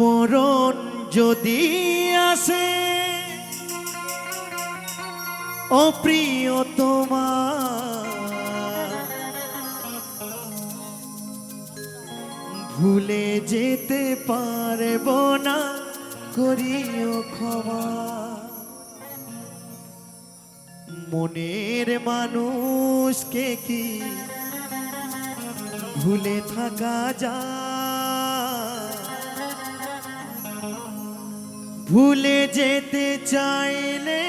মরণ যদি আসে অপ্রিয় তোমার, ভুলে যেতে পারব না, করিও ক্ষমা। মনের মানুষকে কি ভুলে থাকা যায়? ভুলে যেতে চাইলে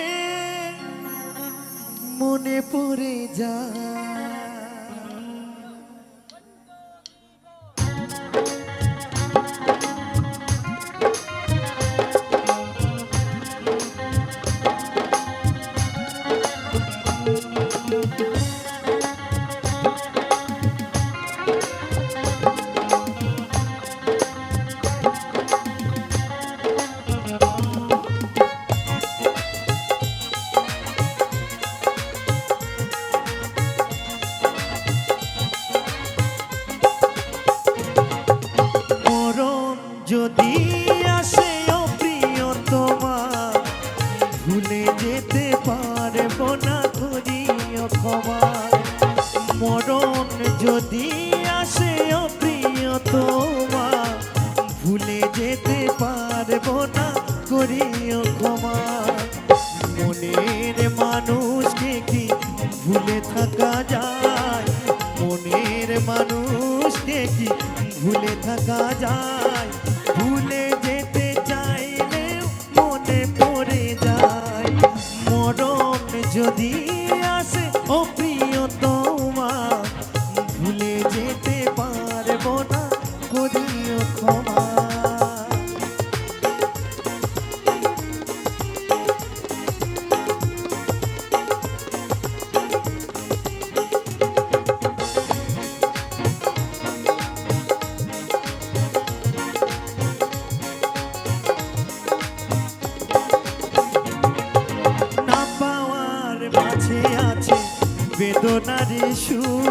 মনে পড়ে যায় মরণ যদি আসে প্রিয় তোমার ভুলে যেতে পারব না ক্ষমা। মরণ যদি যেতে পারব না করিও ক্ষমা। বেদনার সুখ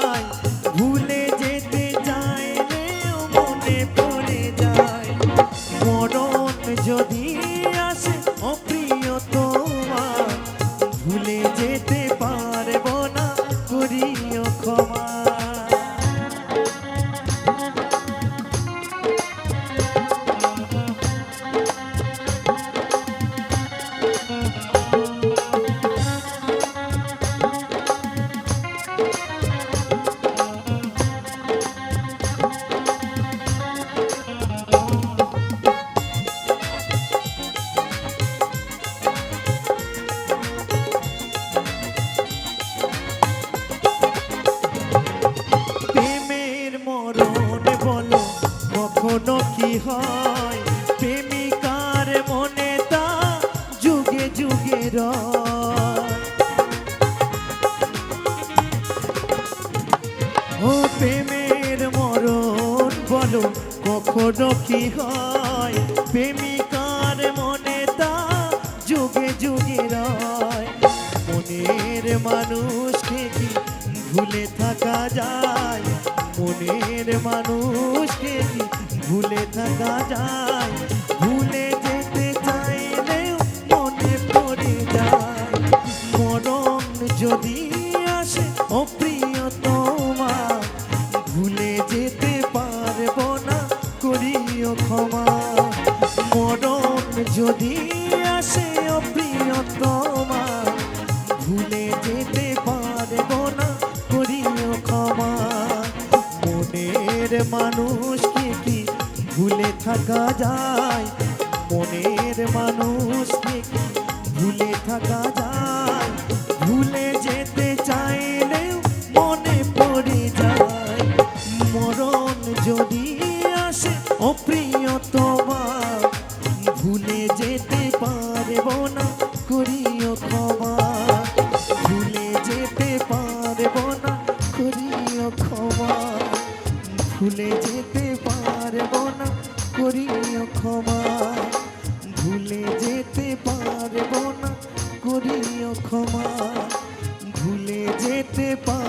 মনে কি হয় প্রেমিকার মনে তা যুগে যুগে রয়। মনের মানুষকে কি ভুলে থাকা যায়? মনের মানুষকে কি ভুলে থাকা যায়? ভুলে যেতে চাইলেও মনে পড়ে যায়। মরণ যদি আসে অপ্রিয় আসে অপ্রিয় তোমার ভুলে যেতে পারব না, করিও ক্ষমা। মনের মানুষকে কি ভুলে থাকা যায়? মনের মানুষকে কি ভুলে থাকা যায়? ক্ষমা ভুলে যেতে পারব না করিও ক্ষমা ভুলে যেতে পারব